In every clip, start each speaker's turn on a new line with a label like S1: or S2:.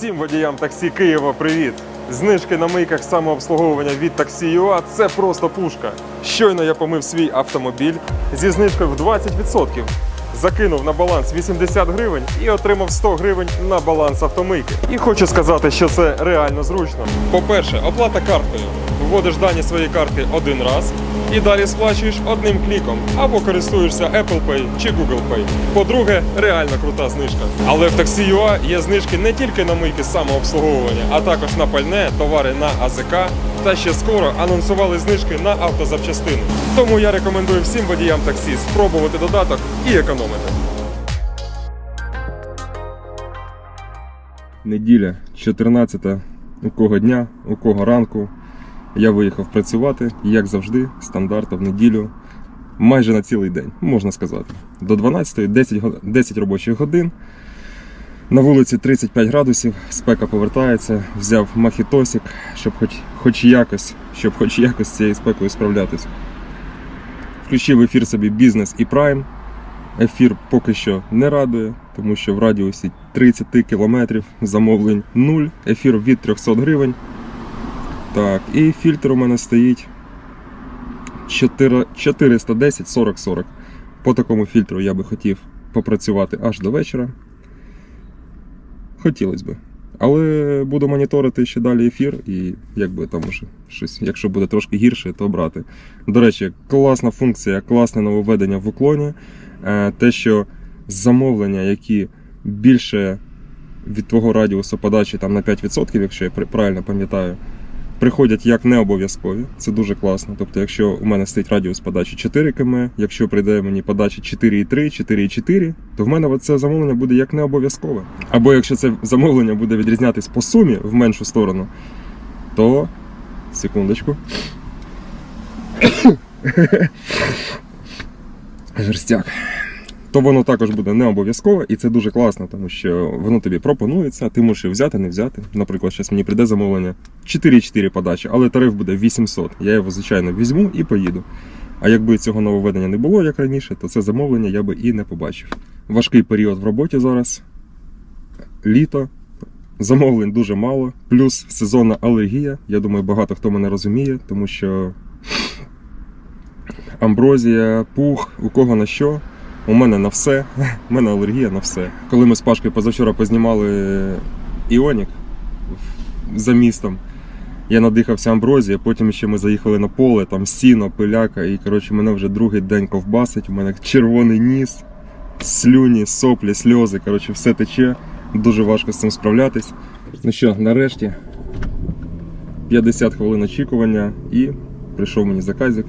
S1: Всім водіям таксі Києва привіт! Знижки на мийках самообслуговування від таксі.ua – це просто пушка. Щойно я помив свій автомобіль зі знижкою в 20%. Закинув на баланс 80 гривень і отримав 100 гривень на баланс автомийки. І хочу сказати, що це реально зручно. По-перше, оплата карткою. Вводиш дані своєї картки один раз і далі сплачуєш одним кліком або користуєшся Apple Pay чи Google Pay. По-друге, реально крута знижка. Але в таксі.ua є знижки не тільки на мийки самообслуговування, а також на пальне, товари на АЗК. Та ще скоро анонсували знижки на автозапчастини. Тому я рекомендую всім водіям таксі спробувати додаток і економити. Неділя, 14 у кого дня, у кого ранку. Я виїхав працювати, як завжди, стандартно в неділю, майже на цілий день, можна сказати. До 12 10, 10 робочих годин. На вулиці 35 градусів, спека повертається, взяв махітосик, щоб хоч, хоч якось, щоб хоч якось з цією спекою справлятися. Включив ефір собі бізнес і прайм. Ефір поки що не радує, тому що в радіусі 30 кілометрів замовлень 0, ефір від 300 гривень. Так, і фільтр у мене стоїть 410 40 40. По такому фільтру я би хотів попрацювати аж до вечора. Хотілося б. Але буду моніторити ще далі ефір, і якби там уже щось, якщо буде трошки гірше, то брати. До речі, класна функція, класне нововведення в уклоні. Е, Те, що замовлення, які більше від твого радіусу подачі там на 5%, якщо я правильно пам'ятаю, приходять як не обов'язкові. Це дуже класно. Тобто, якщо у мене стоїть радіус подачі 4 км, якщо прийде мені подача 4,3, 4,4, то в мене це замовлення буде як не обов'язкове. Або якщо це замовлення буде відрізнятись по сумі в меншу сторону, то секундочку. Жерстяк. То воно також буде не обов'язково, і це дуже класно, тому що воно тобі пропонується, ти можеш його взяти, не взяти. Наприклад, зараз мені прийде замовлення 4,4 подачі, але тариф буде 800. Я його, звичайно, візьму і поїду. А якби цього нововведення не було, як раніше, то це замовлення я би і не побачив. Важкий період в роботі зараз. Літо. Замовлень дуже мало, плюс сезонна алергія. Я думаю, багато хто мене розуміє, тому що амброзія, пух, у кого на що. У мене на все. У мене алергія на все. Коли ми з Пашкою позавчора познімали Іонік за містом, я надихався амброзії, потім ще ми заїхали на поле, там сіно, пиляка, і коротше мене вже другий день ковбасить, у мене червоний ніс, слюні, соплі, сльози. Коротше, все тече. Дуже важко з цим справлятись. Ну що, нарешті 50 хвилин очікування і прийшов мені заказик.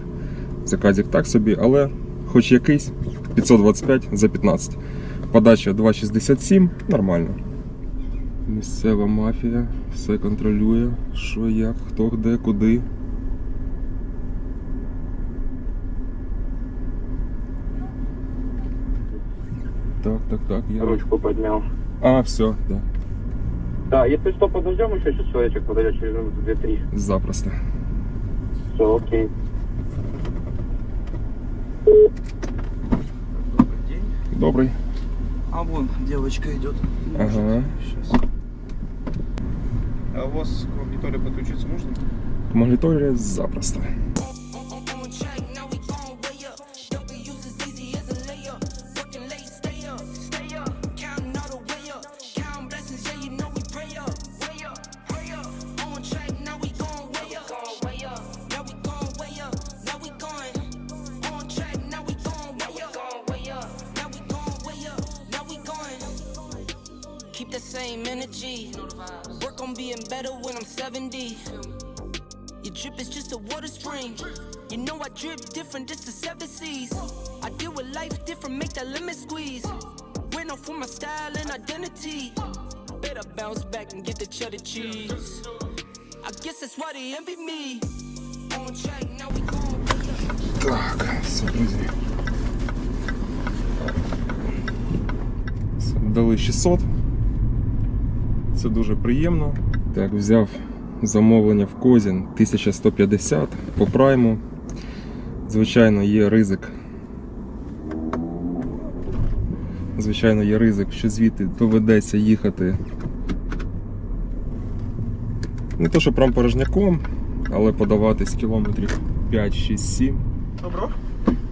S1: Заказик так собі, але хоч якийсь 525 за 15. Подача 2,67, нормально. Місцева мафія все контролює, що як, хто де, куди. Так, так, так. Я...
S2: Ручку поднял.
S1: А, все, да.
S2: Да, если что, подождем еще сейчас человечек подойдет через минуты 2-3.
S1: Запросто.
S2: Все, окей.
S3: Добрый А вон девочка идет.
S1: Ага.
S3: Сейчас. А у вас к мониторе подключиться можно?
S1: К моніторі запросто.
S4: 70. Your drip is just a water spring. You know I drip different, this the seven seas. I deal with life different, make that lemon squeeze. Went off for my style and identity. Better bounce back and get the cheddar cheese. I guess that's why they envy me. On track, now we gon'.
S1: Так, все. Дали 600. Це дуже приємно. Так, взяв замовлення в Козін 1150 по прайму. Звичайно, є ризик. Звичайно, є ризик, що звідти доведеться їхати Не то, що прям порожняком, але подаватись кілометрів 5, 6, 7.
S3: Добро.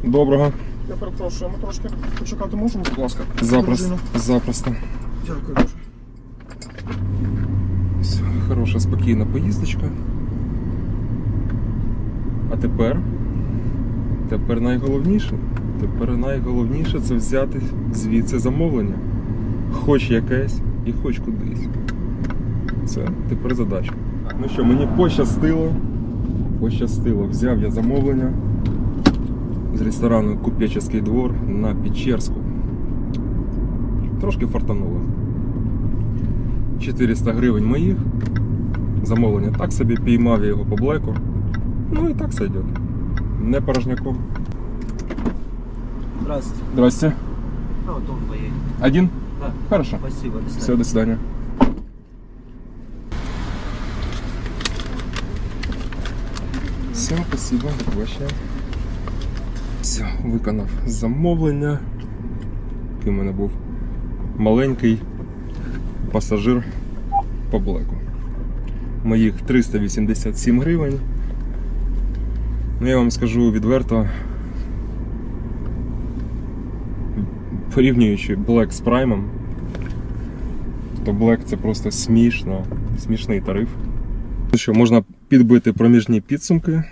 S1: Доброго.
S3: Я перепрошую, ми трошки почекати можемо, будь ласка.
S1: Запросто. Запросто.
S3: Дякую дуже.
S1: Все, хороша, спокійна поїздочка. А тепер. Тепер найголовніше. Тепер найголовніше це взяти звідси замовлення. Хоч якесь і хоч кудись. Це тепер задача. Ну що, мені пощастило. Пощастило. Взяв я замовлення з ресторану Купеческий двор на Печерську. Трошки фартануло. 400 гривень моїх. Замовлення так собі, піймав я його по блеку. Ну і так сойдет. Не порожняком.
S5: Здравствуйте.
S1: Здрасте.
S5: А, вот он поедет.
S1: Один?
S5: Да.
S1: Хорошо.
S5: Спасибо, до
S1: Все, до свидания. Все, спасибо, побачення. Все, виконав замовлення. Який в мене був маленький пасажир по блеку. Моїх 387 гривень. Ну, я вам скажу відверто, порівнюючи Black з Prime, то Black це просто смішно, смішний тариф. Ну що, можна підбити проміжні підсумки.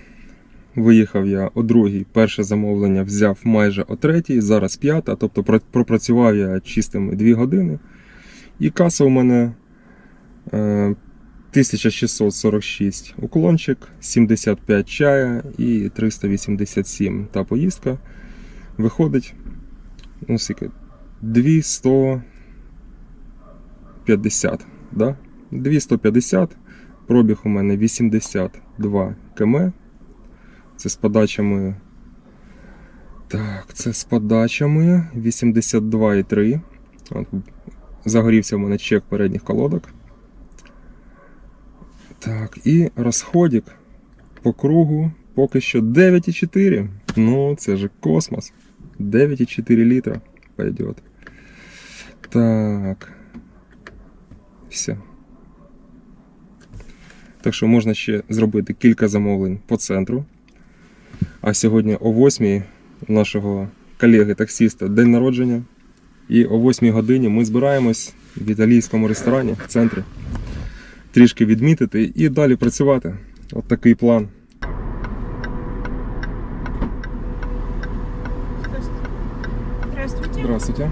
S1: Виїхав я о другій, перше замовлення взяв майже о третій, зараз п'ята, тобто пропрацював я чистими 2 години. І каса у мене е, 1646 уклончик, 75 чая і 387 та поїздка. Виходить, ну скільки, 250, да? 250, пробіг у мене 82 км. Це з подачами. Так, це з подачами 82,3. Загорівся в мене чек передніх колодок. Так, і розходик по кругу поки що 9,4. Ну, це же космос. 9,4 літра пойдет. Так. Все. Так що можна ще зробити кілька замовлень по центру. А сьогодні о 8 у нашого колеги-таксиста день народження. І о 8 годині ми збираємось в італійському ресторані в центрі. Трішки відмітити і далі працювати. От такий план.
S6: Здравствуйте.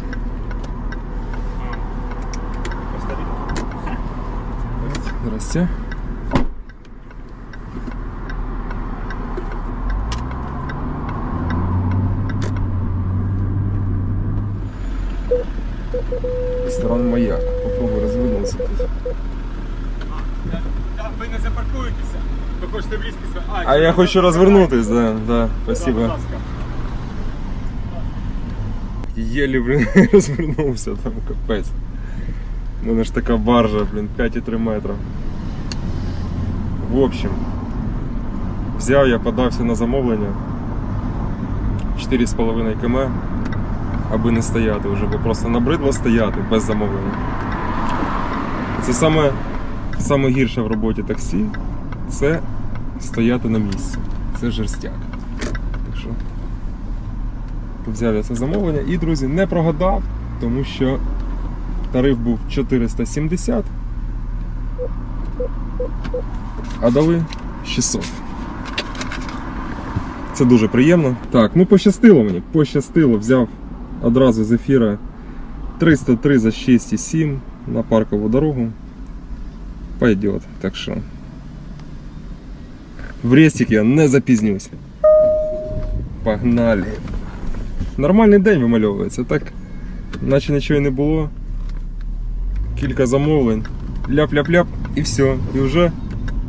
S1: Здравствуйте. Здрасте. Ресторан Маяк. Попробуй развернуться.
S7: Ви не запаркуєтеся. Ви хочете влізти сюди.
S1: А я хочу розвернутись, да, да, спасибо.
S7: Будь ласка.
S1: Єлі, блін, розвернувся там, капець. У мене ж така баржа, блін, 5,3 метра. В общем, взяв я, подався на замовлення 4,5 км, Аби не стояти вже, бо просто набридло стояти без замовлення. Це саме, саме гірше в роботі таксі це стояти на місці. Це жерстяк. Так що взяв я це замовлення і, друзі, не прогадав, тому що тариф був 470, а дали 600. Це дуже приємно. Так, ну пощастило мені, пощастило, взяв одразу з ефіра 303 за 6,7 на паркову дорогу. Пойдет, так що. В рестик я не запізнюсь. Погнали. Нормальний день вимальовується, так наче нічого і не було. Кілька замовлень, ляп-ляп-ляп і все. І вже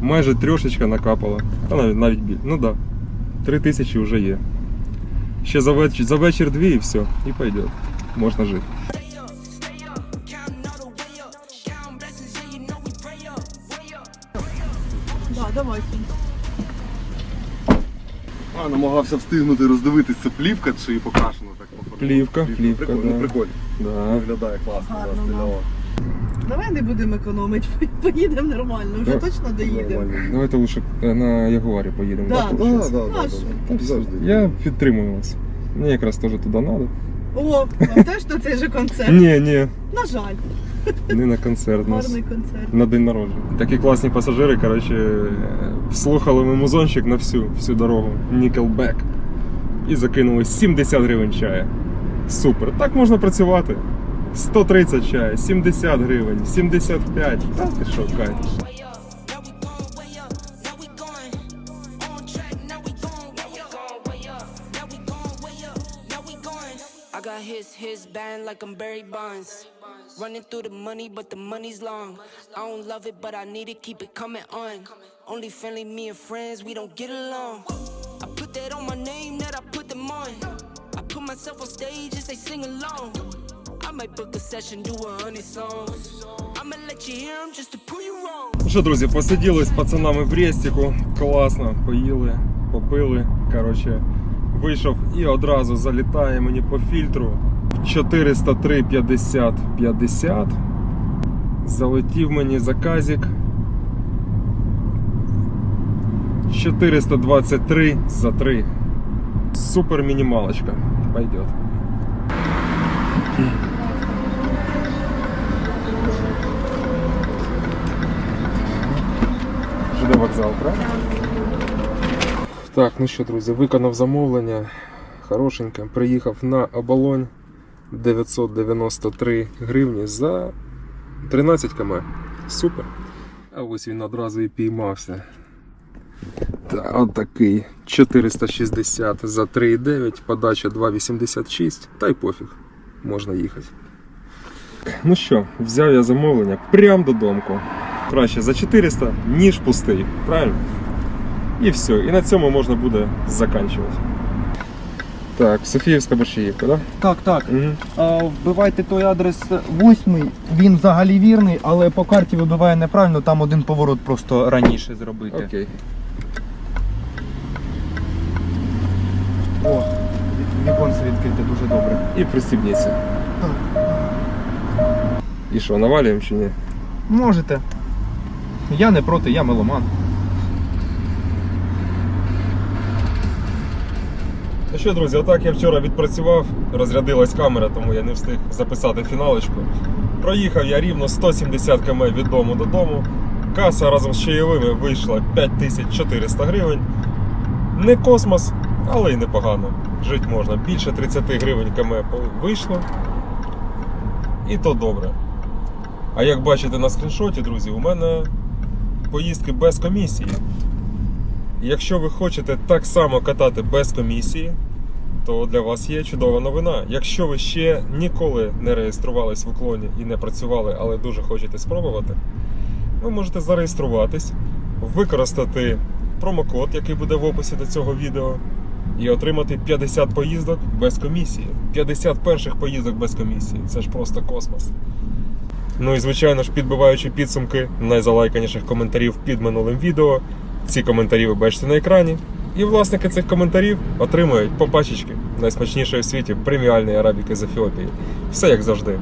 S1: майже трьошечка накапала. Та навіть навіть біль. Ну так. Да. Три тисячі вже є. Ще за вечір, за вечір дві і все. І пойде. Можна жити.
S6: Да, давайте.
S8: А, намагався встигнути роздивитись, це плівка чи покрашено так по формі?
S1: Плівка, плівка,
S8: Прикольно,
S1: да.
S8: прикольно.
S1: Да.
S8: Виглядає класно, да,
S6: Гарно,
S8: стильово.
S5: Давай не будемо економити, поїдемо нормально, вже
S1: Да.
S5: точно доїдемо.
S8: Нормально.
S1: Давайте лучше е, на Ягуарі поїдемо.
S5: Да.
S1: так,
S8: Да, да, да, да, да. Завжди.
S1: Я підтримую вас. Мені якраз теж туди треба.
S5: О, вам теж на цей же концерт.
S1: Ні, ні,
S5: На жаль,
S1: не на концерт. Нас
S5: гарний концерт.
S1: на день народження. Такі класні пасажири, коротше, е, слухали ми музончик на всю, всю дорогу. Nickelback. І закинули 70 гривень чая. Супер. Так можна працювати. 130 чая, 70 гривень, 75. Та ти що, кайф.
S4: Way up, now we going way up. Now we going on track. Now we going way up. Way up. Now we going way up. Now we going. I got his his band like I'm Barry Bonds. Running through the money, but the money's long. I don't love it, but I need it. Keep it coming on. Only friendly, me and friends, we don't get along. I put that on my name, that I put them on. I put myself on stage as they sing along.
S1: Ну що, друзі, посиділи з пацанами в Брестіку. Класно, поїли, попили. Коротше, вийшов і одразу залітає мені по фільтру 403 50 50. Залетів мені заказик. 423 за 3. Супер мінімалочка. Пойдет. ЖД вокзал, правильно? Так, ну що, друзі, виконав замовлення. Хорошеньке. Приїхав на оболонь 993 гривні за 13 км. Супер. А ось він одразу і піймався. Та от такий 460 за 3,9, подача 2,86, та й пофіг, можна їхати. Ну що, взяв я замовлення прямо додому. Краще за 400, ніж пустий, правильно? І все. І на цьому можна буде заканчувати. Так, Софіївська Борщаївка, так?
S6: Так, так.
S1: Угу.
S6: А, вбивайте той адрес восьмий, він взагалі вірний, але по карті вибиває неправильно, там один поворот просто раніше зробити.
S1: Окей.
S6: О, віконце відкрите дуже добре.
S1: І пристібніться.
S6: Так.
S1: І що, навалюємо чи ні?
S6: Можете. Я не проти, я меломан.
S1: Ну що, друзі, отак я вчора відпрацював, розрядилась камера, тому я не встиг записати фіналочку. Проїхав я рівно 170 км від дому додому. Каса разом з чайовими вийшла 5400 гривень. Не космос, але й непогано. Жити можна. Більше 30 гривень км вийшло. І то добре. А як бачите на скріншоті, друзі, у мене поїздки без комісії. Якщо ви хочете так само катати без комісії, то для вас є чудова новина. Якщо ви ще ніколи не реєструвались в уклоні і не працювали, але дуже хочете спробувати, ви можете зареєструватись, використати промокод, який буде в описі до цього відео, і отримати 50 поїздок без комісії. 50 перших поїздок без комісії. Це ж просто космос. Ну і звичайно ж, підбиваючи підсумки найзалайканіших коментарів під минулим відео. Ці коментарі ви бачите на екрані. І власники цих коментарів отримують по пачечки найсмачнішої в світі преміальної арабіки з Ефіопії. Все як завжди.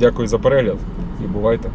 S1: Дякую за перегляд і бувайте!